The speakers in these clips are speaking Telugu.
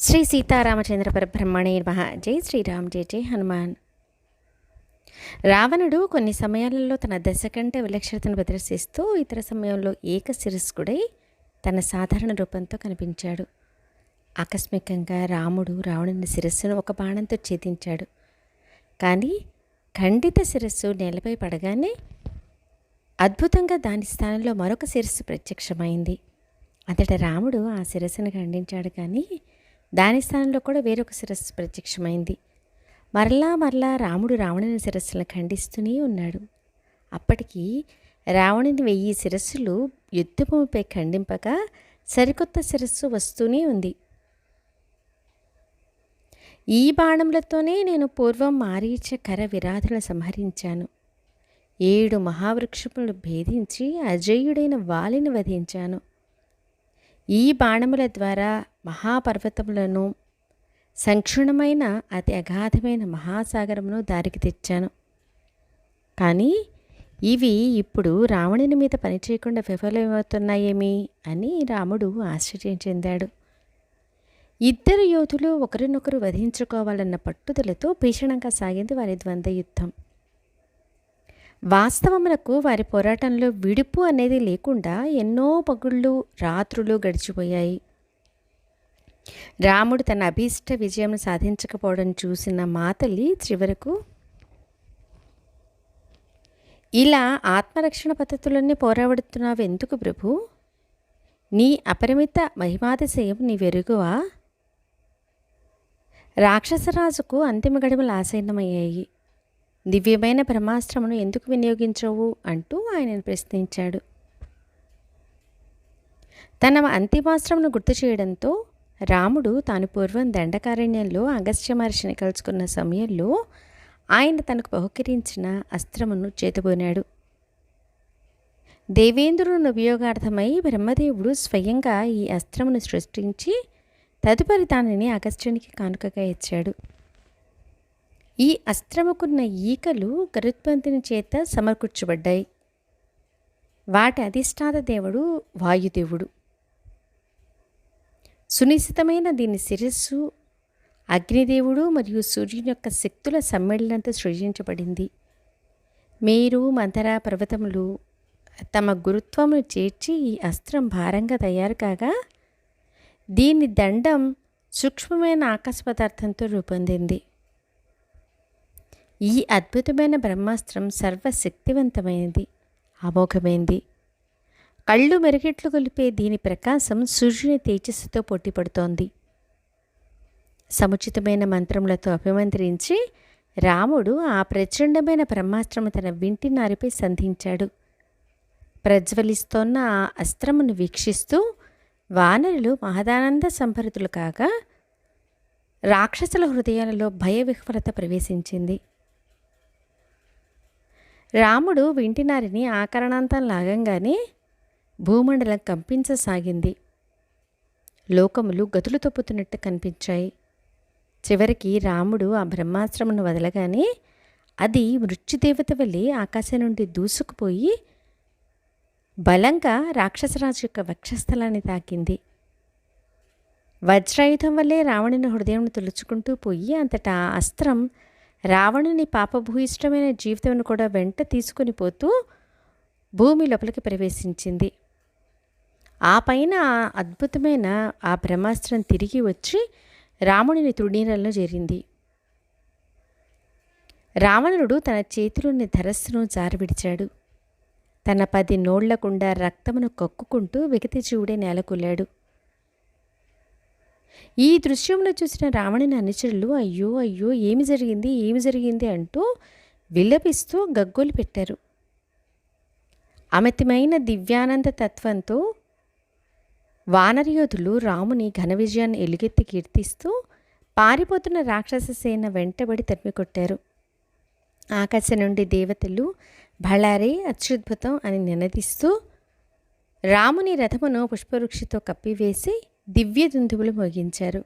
శ్రీ సీతారామచంద్ర పరబ్రహ్మణే మహ జై శ్రీరామ్ జై జై హనుమాన్. రావణుడు కొన్ని సమయాలలో తన దశ కంటే విలక్షణతను ప్రదర్శిస్తూ ఇతర సమయంలో ఏక శిరస్కుడై తన సాధారణ రూపంతో కనిపించాడు. ఆకస్మికంగా రాముడు రావణుని శిరస్సును ఒక బాణంతో ఛేదించాడు. కానీ ఖండిత శిరస్సు నేలపై పడగానే అద్భుతంగా దాని స్థానంలో మరొక శిరస్సు ప్రత్యక్షమైంది. అంతటా రాముడు ఆ శిరస్సును ఖండించాడు కానీ దాని స్థానంలో కూడా వేరొక శిరస్సు ప్రత్యక్షమైంది. మరలా మరలా రాముడు రావణుని శిరస్సులను ఖండిస్తూనే ఉన్నాడు. అప్పటికి రావణుని వెయ్యి శిరస్సులు యుద్ధభూమిపై ఖండింపగా సరికొత్త శిరస్సు వస్తూనే ఉంది. ఈ బాణములతోనే నేను పూర్వం మారీచ కర విరాధులను సంహరించాను. ఏడు మహావృక్షములు భేదించి అజేయుడైన వాలిని వధించాను. ఈ బాణముల ద్వారా మహాపర్వతములను సంక్షుణమైన అతి అగాధమైన మహాసాగరమును దారికి తెచ్చాను. కానీ ఇవి ఇప్పుడు రావణుని మీద పనిచేయకుండా విఫలమవుతున్నాయేమి అని రాముడు ఆశ్చర్యం చెందాడు. ఇద్దరు యోధులు ఒకరినొకరు వధించుకోవాలన్న పట్టుదలతో భీషణంగా సాగింది వారి ద్వంద్వ యుద్ధం. వాస్తవమునకు వారి పోరాటంలో విడుపు అనేది లేకుండా ఎన్నో పగుళ్ళు రాత్రులు గడిచిపోయాయి. రాముడు తన అభీష్ట విజయం సాధించకపోవడం చూసిన మాతలి చివరకు ఇలా ఆత్మరక్షణ పద్ధతులన్నీ పోరాడుతున్నావు ఎందుకు ప్రభు? నీ అపరిమిత మహిమాతిశయం నీ వెరుగువా? రాక్షసరాజుకు అంతిమ గడువులు ఆసీనమయ్యాయి. దివ్యమైన బ్రహ్మాస్త్రమును ఎందుకు వినియోగించవు? అంటూ ఆయనను ప్రశ్నించాడు. తన అంతిమాస్త్రమును గుర్తు చేయడంతో రాముడు తాను పూర్వం దండకారణ్యంలో అగస్త్య మహర్షిని కలుసుకున్న సమయంలో ఆయన తనకు బహుకరించిన అస్త్రమును చేతబోనాడు. దేవేంద్రుని ఉపయోగార్థమై బ్రహ్మదేవుడు స్వయంగా ఈ అస్త్రమును సృష్టించి తదుపరి దానిని అగస్త్యునికి కానుకగా ఇచ్చాడు. ఈ అస్త్రముకున్న ఈకలు గరుత్మంతుని చేత సమకూర్చబడ్డాయి. వాటి అధిష్టాత దేవుడు వాయుదేవుడు. సునిశ్చితమైన దీని శిరస్సు అగ్నిదేవుడు మరియు సూర్యుని యొక్క శక్తుల సమ్మేళనంతో సృజించబడింది. మీరు మంతర పర్వతములు తమ గురుత్వమును చేర్చి ఈ అస్త్రం భారంగా తయారు కాగా దీని దండం సూక్ష్మమైన ఆకాశ పదార్థంతో రూపొందింది. ఈ అద్భుతమైన బ్రహ్మాస్త్రం సర్వశక్తివంతమైనది అమోఘమైంది. కళ్ళు మెరుగెట్లు గొలిపే దీని ప్రకాశం సూర్యుని తేజస్సుతో పోటీపడుతోంది సముచితమైన మంత్రములతో అభిమంత్రించి రాముడు ఆ ప్రచండమైన బ్రహ్మాస్త్రము తన వింటి నారిపై సంధించాడు. ప్రజ్వలిస్తోన్న ఆ అస్త్రమును వీక్షిస్తూ వానరులు మహదానంద సంభరితులు కాగా రాక్షసుల హృదయాలలో భయ విహ్వలత ప్రవేశించింది. రాముడు వింటినారిని ఆకరణాంతం లాగంగానే భూమండలం కంపించసాగింది. లోకములు గతులు తప్పుతున్నట్టు కనిపించాయి. చివరికి రాముడు ఆ బ్రహ్మాశ్రమను వదలగానే అది మృత్యుదేవత వలె ఆకాశం నుండి దూసుకుపోయి బలంగా రాక్షసరాజు యొక్క వక్షస్థలాన్ని తాకింది. వజ్రాయుధం వల్లే రావణుని హృదయం తులుచుకుంటూ పోయి అంతటా అస్త్రం రావణుని పాపభూయిష్టమైన జీవితంను కూడా వెంట తీసుకుని పోతూ భూమి లోపలికి ప్రవేశించింది. ఆ పైన ఆ అద్భుతమైన ఆ బ్రహ్మాస్త్రం తిరిగి వచ్చి రాముడిని తృణీరంలో చేరింది. రావణుడు తన చేతిలోని ధరస్సును జారవిడిచాడు. తన పది నోళ్ళకుండా రక్తమును కక్కుకుంటూ విగతి జీవుడే నేలకొల్లాడు ఈ దృశ్యంలో చూసిన రావణుని అనుచరులు అయ్యో అయ్యో ఏమి జరిగింది ఏమి జరిగింది? అంటూ విలపిస్తూ గగ్గోలు పెట్టారు. అమితమైన దివ్యానంద తత్వంతో వానరయోధులు రాముని ఘన విజయాన్ని ఎలుగెత్తి కీర్తిస్తూ పారిపోతున్న రాక్షస సేన వెంటబడి తరిమికొట్టారు ఆకాశం నుండి దేవతలు భళారే అత్యుద్భుతం అని నినదిస్తూ రాముని రథమును పుష్పవృక్షితో కప్పివేసి దివ్య దుందువులు మోగించారు.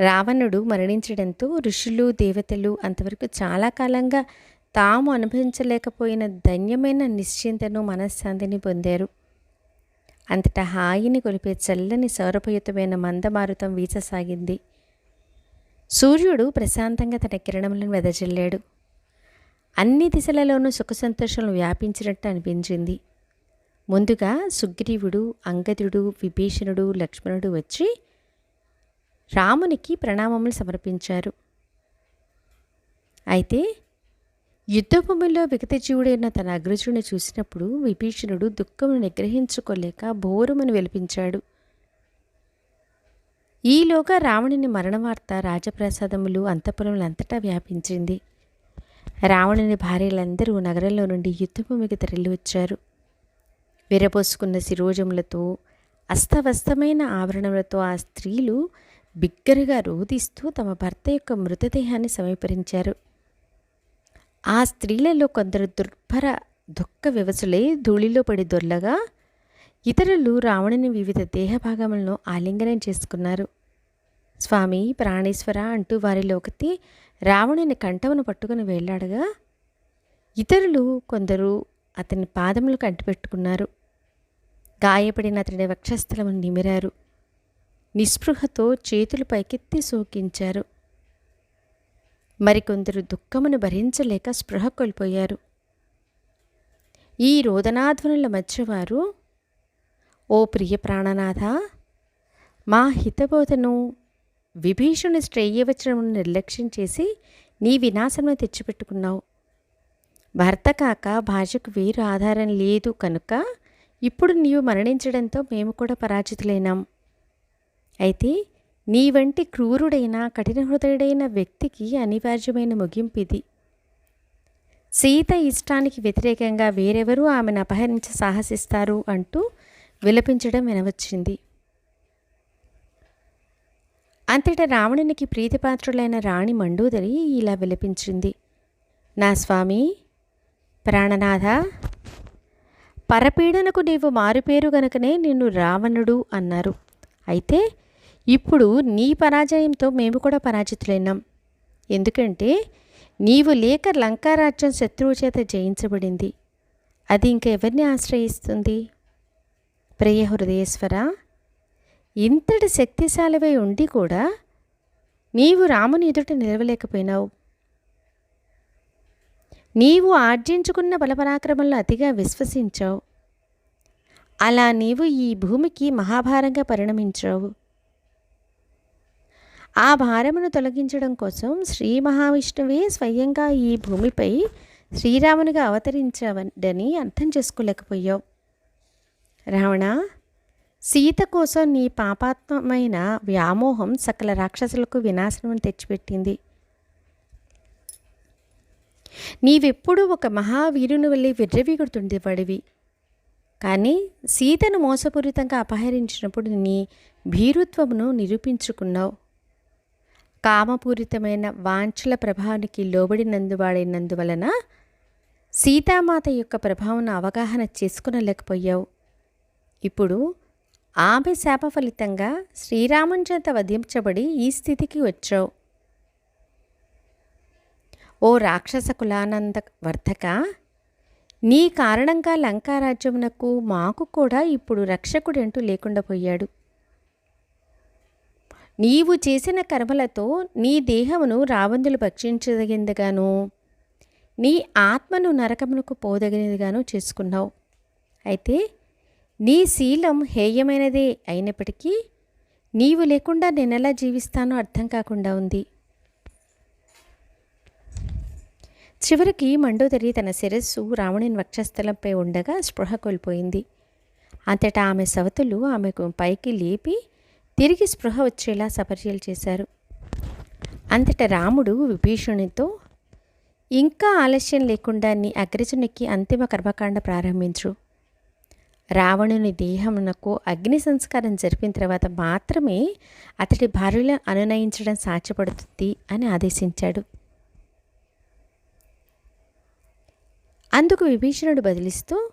రావణుడు మరణించడంతో ఋషులు దేవతలు అంతవరకు చాలా కాలంగా తాము అనుభవించలేకపోయిన ధన్యమైన నిశ్చింతను మనశ్శాంతిని పొందారు. అంతటా హాయిని కొలిపే చల్లని సౌరభయుతమైన మందమారుతం వీచసాగింది. సూర్యుడు ప్రశాంతంగా తన కిరణములను వెదజల్లాడు. అన్ని దిశలలోనూ సుఖ సంతోషాలు వ్యాపించినట్టు అనిపించింది. ముందుగా సుగ్రీవుడు అంగదుడు విభీషణుడు లక్ష్మణుడు వచ్చి రామునికి ప్రణామములు సమర్పించారు. అయితే యుద్ధభూమిలో విగతజీవుడైన తన అగ్రజుడిని చూసినప్పుడు విభీషణుడు దుఃఖమును నిగ్రహించుకోలేక బోరుమని వెలిపించాడు. ఈలోగా రావణుని మరణవార్త రాజప్రసాదములు అంతఃపురములంతటా వ్యాపించింది. రావణుని భార్యలందరూ నగరంలో నుండి యుద్ధభూమికి తరలి వచ్చారు విరపోసుకున్న శిరోజములతో అస్తవస్తమైన ఆభరణములతో ఆ స్త్రీలు బిగ్గరగా రోధిస్తూ తమ భర్త యొక్క మృతదేహాన్ని సమీపరించారు. ఆ స్త్రీలలో కొందరు దుర్భర దుఃఖ వివసులై ధూళిలో పడి దొర్లగా ఇతరులు రావణుని వివిధ దేహభాగములను ఆలింగనం చేసుకున్నారు. స్వామి ప్రాణేశ్వర అంటూ వారిలో ఒకటి రావణుని కంఠమును పట్టుకుని వెళ్ళాడగా ఇతరులు కొందరు అతని పాదములకు అంటిపెట్టుకున్నారు గాయపడిన అతడి వక్షస్థలము నిమిరారు. నిస్పృహతో చేతులు పైకెత్తి సోకించారు మరికొందరు దుఃఖమును భరించలేక స్పృహ కోల్పోయారు. ఈ రోదనాధ్వనుల మధ్య వారు ఓ ప్రియ ప్రాణనాథ మా హితబోధను విభీషణుని శ్రేయవచనమును నిర్లక్ష్యం చేసి నీ వినాశమును తెచ్చిపెట్టుకున్నావు. భర్త కాక భాషకు వేరు ఆధారం లేదు కనుక ఇప్పుడు నీవు మరణించడంతో మేము కూడా పరాజితులైనాం. అయితే నీ వంటి క్రూరుడైన కఠిన హృదయుడైన వ్యక్తికి అనివార్యమైన ముగింపు ఇది. సీత ఇష్టానికి వ్యతిరేకంగా వేరెవరూ ఆమెను అపహరించి సాహసిస్తారు అంటూ విలపించడం వినవచ్చింది. అంతటా రావణునికి ప్రీతిపాత్రులైన రాణి మండోదరి ఇలా విలపించింది. నా స్వామి ప్రాణనాథ పరపీడనకు నీవు మారుపేరు గనుకనే నిన్ను రావణుడు అన్నారు. అయితే ఇప్పుడు నీ పరాజయంతో మేము కూడా పరాజితులైనాం. ఎందుకంటే నీవు లేక లంకారాజ్యం శత్రువు చేత జయించబడింది. అది ఇంక ఎవరిని ఆశ్రయిస్తుంది? ప్రియ హృదయేశ్వర ఇంతటి శక్తిశాలివై ఉండి కూడా నీవు రాముని ఎదుట నిలవలేకపోయినావు. నీవు ఆర్జించుకున్న బలపరాక్రమంలో అతిగా విశ్వసించావు. అలా నీవు ఈ భూమికి మహాభారంగా పరిణమించావు. ఆ భారమును తొలగించడం కోసం శ్రీ మహావిష్ణువే స్వయంగా ఈ భూమిపై శ్రీరామునిగా అవతరించవని అర్థం చేసుకోలేకపోయావు. రావణ సీత కోసం నీ పాపాత్మమైన వ్యామోహం సకల రాక్షసులకు వినాశనం తెచ్చిపెట్టింది. నీవెప్పుడూ ఒక మహావీరుని వల్లే విర్రవీగుతుండేవాడివి కానీ సీతను మోసపూరితంగా అపహరించినప్పుడు నీ భీరుత్వమును నిరూపించుకున్నావు. కామపూరితమైన వాంఛల ప్రభావానికి లోబడినందువాడైనందువలన సీతామాత యొక్క ప్రభావం అవగాహన చేసుకునలేకపోయావు. ఇప్పుడు ఆమె శాప ఫలితంగా శ్రీరామం చేత వధించబడి ఈ స్థితికి వచ్చావు. ఓ రాక్షస కులానంద వర్ధక నీ కారణంగా లంకారాజ్యమునకు మాకు కూడా ఇప్పుడు రక్షకుడంటూ లేకుండా పోయాడు. నీవు చేసిన కర్మలతో నీ దేహమును రావందులు భక్షించదగిందిగాను నీ ఆత్మను నరకమునకు పోదగినదిగాను చేసుకున్నావు. అయితే నీ శీలం హేయమైనదే అయినప్పటికీ నీవు లేకుండా నేనెలా జీవిస్తానో అర్థం కాకుండా ఉంది. చివరికి మండోదరి తన శిరస్సు రావణుని వక్షస్థలంపై ఉండగా స్పృహ కోల్పోయింది. అంతటా ఆమె సవతులు ఆమెకు పైకి లేపి తిరిగి స్పృహ వచ్చేలా సపర్యలు చేశారు. అంతట రాముడు విభీషణునితో ఇంకా ఆలస్యం లేకుండా నీ అగ్రజునికి అంతిమ కర్మకాండ ప్రారంభించు. రావణుని దేహమునకు అగ్ని సంస్కారం జరిపిన తర్వాత మాత్రమే అతడి భార్యలను అనునయించడం సాధ్యపడుతుంది అని ఆదేశించాడు. అందుకు విభీషణుడు బదిలిస్తూ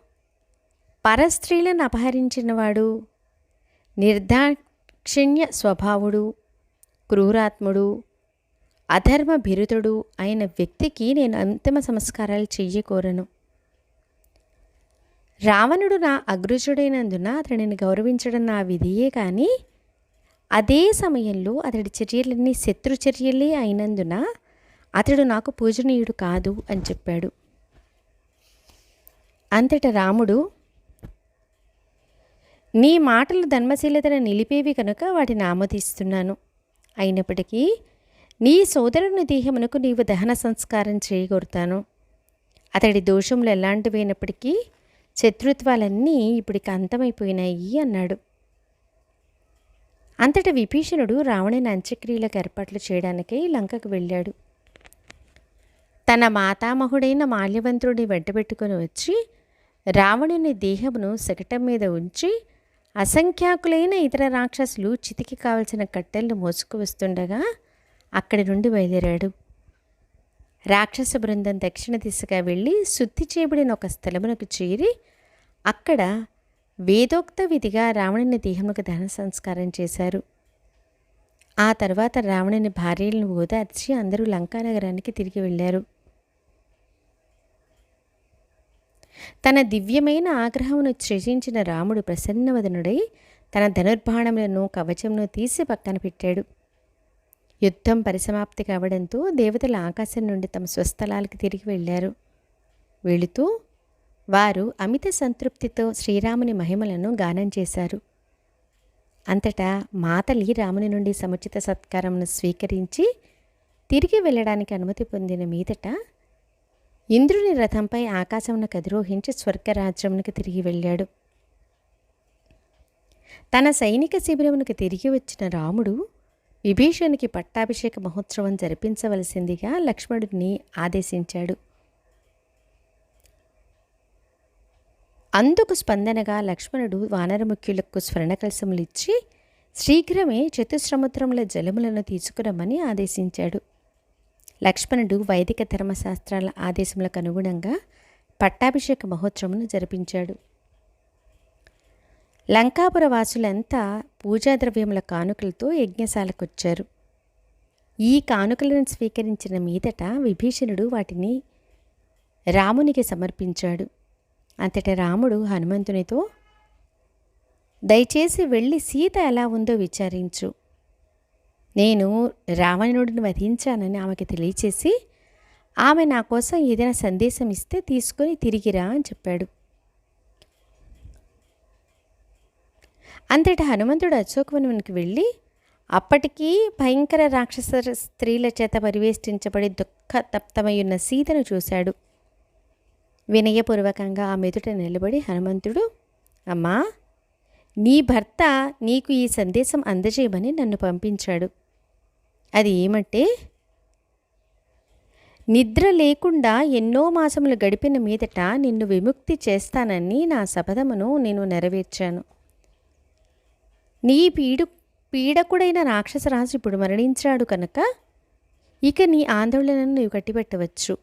పరస్త్రీలను అపహరించినవాడు నిర్దాక్షిణ్య స్వభావుడు క్రూరాత్ముడు అధర్మ బిరుదుడు అయిన వ్యక్తికి నేను అంతిమ సంస్కారాలు చెయ్యకోరను. రావణుడు నా అగ్రజుడైనందున అతడిని గౌరవించడం నా విధియే కానీ అదే సమయంలో అతడి చర్యలన్నీ శత్రు చర్యలే అయినందున అతడు నాకు పూజనీయుడు కాదు అని చెప్పాడు. అంతట రాముడు నీ మాటలు ధర్మశీలతను నిలిపేవి కనుక వాటిని ఆమోదిస్తున్నాను. అయినప్పటికీ నీ సోదరుని దేహమునకు నీవు దహన సంస్కారం చేయగొడతాను అతడి దోషములు ఎలాంటివైనప్పటికీ శత్రుత్వాలన్నీ ఇప్పటికి అంతమైపోయినాయి అన్నాడు. అంతట విభీషణుడు రావణుని అంత్యక్రియలకు ఏర్పాట్లు చేయడానికై లంకకు వెళ్ళాడు. తన మాతామహుడైన మాల్యవంతుడిని వెంటబెట్టుకొని వచ్చి రావణుని దేహమును శకటం మీద ఉంచి అసంఖ్యాకులైన ఇతర రాక్షసులు చితికి కావలసిన కట్టెలను మోసుకు వస్తుండగా అక్కడి నుండి బయలుదేరాడు. రాక్షస బృందం దక్షిణ దిశగా వెళ్ళి శుద్ధి చేయబడిన ఒక స్థలమునకు చేరి అక్కడ వేదోక్త విధిగా రావణుని దేహముకు దహన సంస్కారం చేశారు. ఆ తర్వాత రావణుని భార్యలను ఓదార్చి అందరూ లంకానగరానికి తిరిగి వెళ్ళారు. తన దివ్యమైన ఆగ్రహమును సృజించిన రాముడు ప్రసన్నవదనుడై తన ధనుర్బాణములను కవచమును తీసి పక్కన పెట్టాడు. యుద్ధం పరిసమాప్తి కావడంతో దేవతలు ఆకాశం నుండి తమ స్వస్థలాలకు తిరిగి వెళ్ళారు. వెళుతూ వారు అమిత సంతృప్తితో శ్రీరాముని మహిమలను గానం చేశారు. అంతటా మాతలి రాముని నుండి సముచిత సత్కారమును స్వీకరించి తిరిగి వెళ్ళడానికి అనుమతి పొందిన మీదట ఇంద్రుని రథంపై ఆకాశమునకు అధిరోహించి స్వర్గరాజ్యమునకు తిరిగి వెళ్ళాడు. తన సైనిక శిబిరమునకు తిరిగి వచ్చిన రాముడు విభీషణునికి పట్టాభిషేక మహోత్సవం జరిపించవలసిందిగా లక్ష్మణుడిని ఆదేశించాడు. అందుకు స్పందనగా లక్ష్మణుడు వానరముఖ్యులకు స్వర్ణ ఇచ్చి శీఘ్రమే చతుశ్రముద్రముల జలములను తీసుకురమ్మని ఆదేశించాడు. లక్ష్మణుడు వైదిక ధర్మశాస్త్రాల ఆదేశములకు అనుగుణంగా పట్టాభిషేక మహోత్సవమును జరిపించాడు. లంకాపుర వాసులంతా పూజా ద్రవ్యముల కానుకలతో యజ్ఞశాలకొచ్చారు. ఈ కానుకలను స్వీకరించిన మీదట విభీషణుడు వాటిని రామునికి సమర్పించాడు. అంతట రాముడు హనుమంతునితో దయచేసి వెళ్ళి సీత ఎలా ఉందో విచారించు. నేను రావణుడిని వధించానని ఆమెకి తెలియచేసి ఆమె నా కోసం ఏదైనా సందేశం ఇస్తే తీసుకొని తిరిగిరా అని చెప్పాడు. అంతటి హనుమంతుడు అశోకవనునికి వెళ్ళి అప్పటికీ భయంకర రాక్షస స్త్రీల చేత పరివేష్టించబడి దుఃఖ తప్తమయ్యున్న సీతను చూశాడు. వినయపూర్వకంగా ఆ మెదుట నిలబడి హనుమంతుడు అమ్మా నీ భర్త నీకు ఈ సందేశం అందజేయమని నన్ను పంపించాడు. అది ఏమంటే నిద్ర లేకుండా ఎన్నో మాసములు గడిపిన మీదట నిన్ను విముక్తి చేస్తానని నా శపథమును నేను నెరవేర్చాను. నీ పీడు పీడకుడైన రాక్షసరాజు ఇప్పుడు మరణించాడు కనుక ఇక నీ ఆందోళనను నీవు కట్టిపెట్టవచ్చు.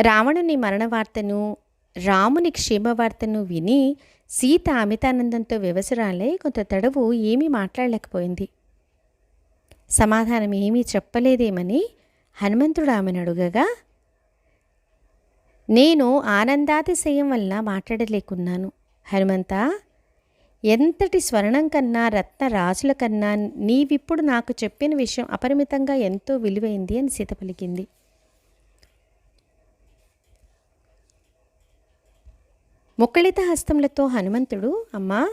రావణుని మరణ వార్తను రాముని క్షేమ వార్తను విని సీత అమితానందంతో వ్యవసరాలై కొంత తడవు ఏమీ మాట్లాడలేకపోయింది. సమాధానం ఏమీ చెప్పలేదేమని హనుమంతుడు ఆమెను అడుగగా నేను ఆనందాతిశయం వల్ల మాట్లాడలేకున్నాను. హనుమంత ఎంతటి స్వర్ణం కన్నా రత్న రాజుల కన్నా నీవిప్పుడు నాకు చెప్పిన విషయం అపరిమితంగా ఎంతో విలువైంది అని సీత పలికింది. ముక్కళిత హస్తములతో హనుమంతుడు అమ్మా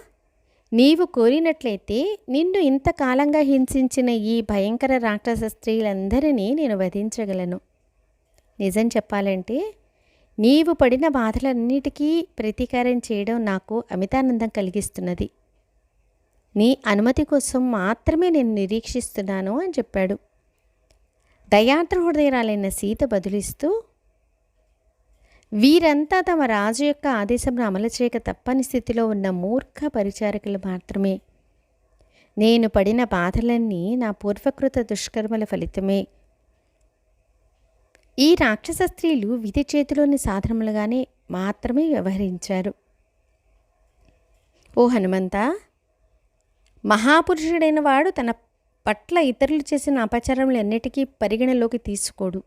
నీవు కోరినట్లయితే నిన్ను ఇంతకాలంగా హింసించిన ఈ భయంకర రాక్షస స్త్రీలందరినీ నేను వధించగలను. నిజం చెప్పాలంటే నీవు పడిన బాధలన్నిటికీ ప్రతీకారం చేయడం నాకు అమితానందం కలిగిస్తున్నది. నీ అనుమతి కోసం మాత్రమే నేను నిరీక్షిస్తున్నాను అని చెప్పాడు. దయాద్ర హృదయరాలైన సీత బదులిస్తూ వీరంతా తమ రాజు యొక్క ఆదేశంను అమలు చేయక తప్పని స్థితిలో ఉన్న మూర్ఖ పరిచారకులు మాత్రమే. నేను పడిన బాధలన్నీ నా పూర్వకృత దుష్కర్మల ఫలితమే. ఈ రాక్షస స్త్రీలు విధి చేతిలోని సాధనములుగానే మాత్రమే వ్యవహరించారు. ఓ హనుమంత మహాపురుషుడైన వాడు తన పట్ల ఇతరులు చేసిన అపచారములన్నిటికీ పరిగణలోకి తీసుకోడు.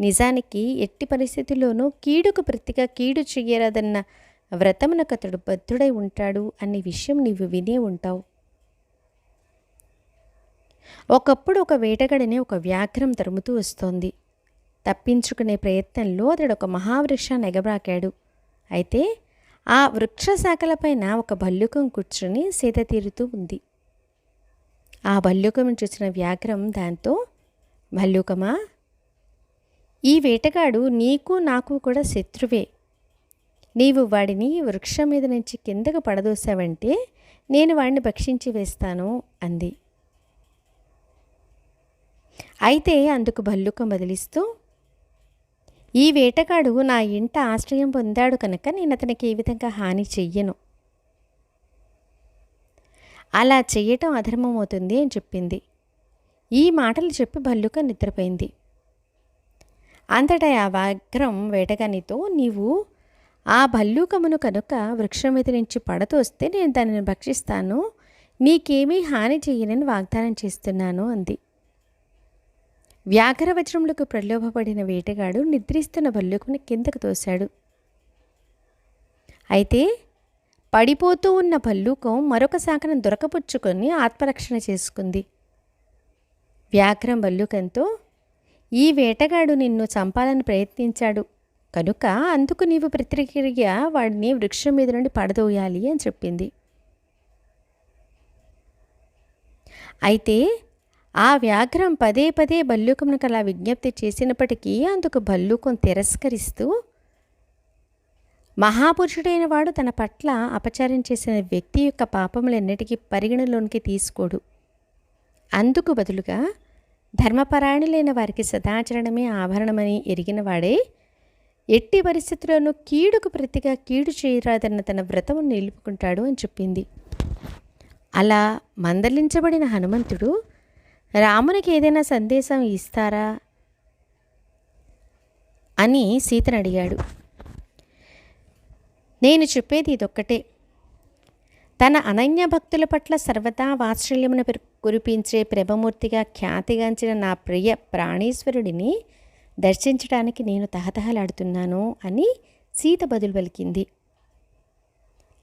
నిజానికి ఎట్టి పరిస్థితుల్లోనూ కీడుకు ప్రతిగా కీడు చెయ్యరాదన్న వ్రతమునకు అతడు బద్ధుడై ఉంటాడు అనే విషయం నీవు వినే ఉంటావు. ఒకప్పుడు ఒక వేటగాడిని ఒక వ్యాఘ్రం తరుముతూ వస్తోంది. తప్పించుకునే ప్రయత్నంలో అతడు ఒక మహావృక్షాన్ని ఎగబ్రాకాడు అయితే ఆ వృక్ష శాఖలపైన ఒక భల్లుకం కూర్చుని సీత తీరుతూ ఉంది. ఆ భల్లుకం చూసిన వ్యాఘ్రం దాంతో భల్లుకమా ఈ వేటగాడు నీకు నాకు కూడా శత్రువే. నీవు వాడిని వృక్షం మీద నుంచి కిందకు పడదోసావంటే నేను వాడిని భక్షించి వేస్తాను అంది. అయితే అందుకు భల్లుక బదిలిస్తూ ఈ వేటగాడు నా ఇంట ఆశ్రయం పొందాడు కనుక నేను అతనికి ఏ విధంగా హాని చెయ్యను. అలా చెయ్యటం అధర్మమవుతుంది అని చెప్పింది. ఈ మాటలు చెప్పి భల్లుక నిద్రపోయింది. అంతటా ఆ వ్యాఘ్రం వేటగానితో నీవు ఆ భల్లూకమును కనుక వృక్షం మీద నుంచి పడతోస్తే నేను దానిని భక్షిస్తాను. నీకేమీ హాని చేయనని వాగ్దానం చేస్తున్నాను అంది. వ్యాఘ్రవజ్రములకు ప్రలోభపడిన వేటగాడు నిద్రిస్తున్న భల్లూకుని కిందకు తోశాడు. అయితే పడిపోతూ ఉన్న భల్లూకం మరొక శాఖను దొరకపుచ్చుకొని ఆత్మరక్షణ చేసుకుంది వ్యాఘ్రం భల్లూకంతో ఈ వేటగాడు నిన్ను చంపాలని ప్రయత్నించాడు. కనుక అందుకు నీవు ప్రతిక్రియ వాడిని వృక్షం మీద నుండి పడదోయాలి అని చెప్పింది. అయితే ఆ వ్యాఘ్రం పదే పదే భల్లూకమునకు అలా విజ్ఞప్తి చేసినప్పటికీ అందుకు భల్లూకం తిరస్కరిస్తూ మహాపురుషుడైన వాడు తన పట్ల అపచారం చేసిన వ్యక్తి యొక్క పాపములన్నిటికీ పరిగణలోనికి తీసుకోడు. అందుకు బదులుగా ధర్మపరాయణులైన వారికి సదాచరణమే ఆభరణమని ఎరిగిన వాడే ఎట్టి పరిస్థితుల్లోనూ కీడుకు ప్రతిగా కీడు చేయరాదన్న తన వ్రతము నిలుపుకుంటాడు అని చెప్పింది. అలా మందలించబడిన హనుమంతుడు రామునికి ఏదైనా సందేశం ఇస్తారా అని సీతను అడిగాడు. నేను చెప్పేది ఇదొక్కటే. తన అనన్య భక్తుల పట్ల సర్వదా వాత్సల్యమును కురిపించే ప్రభమూర్తిగా ఖ్యాతిగాంచిన నా ప్రియ ప్రాణేశ్వరుడిని దర్శించడానికి నేను తహతహలాడుతున్నాను అని సీత బదులు పలికింది.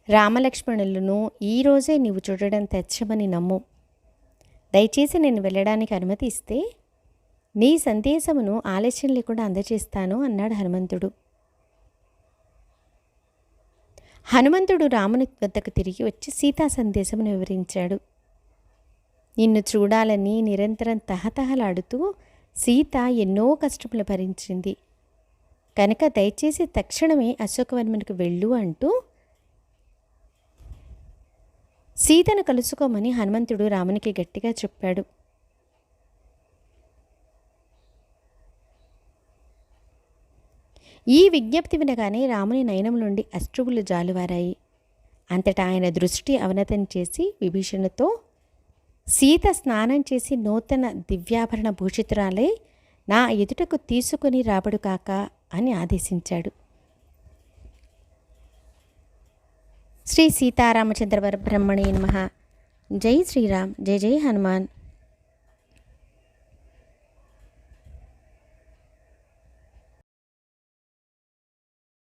రామలక్ష్మణులను ఈరోజే నీవు చూడడం తెచ్చమని నమ్ము. దయచేసి నేను వెళ్ళడానికి అనుమతి ఇస్తే నీ సందేశమును ఆలస్యం లేకుండా అందజేస్తాను అన్నాడు హనుమంతుడు. హనుమంతుడు రాముని వద్దకు తిరిగి వచ్చి సీతా సందేశమును వివరించాడు. నిన్ను చూడాలని నిరంతరం తహతహలాడుతూ సీత ఎన్నో కష్టములు భరించింది. కనుక దయచేసి తక్షణమే అశోకవర్మనికి వెళ్ళు అంటూ సీతను కలుసుకోమని హనుమంతుడు రామునికి గట్టిగా చెప్పాడు. ఈ విజ్ఞప్తి వినగానే రాముని నయనం నుండి అశ్రువులు జాలువారాయి. అంతటా ఆయన దృష్టి అవనతం చేసి విభీషణతో సీత స్నానం చేసి నూతన దివ్యాభరణ భూషితురాలై నా ఎదుటకు తీసుకుని రాబడు కాక అని ఆదేశించాడు. శ్రీ సీతారామచంద్ర బ్రహ్మణే నమ. జై శ్రీరామ్ జై జై హనుమాన్.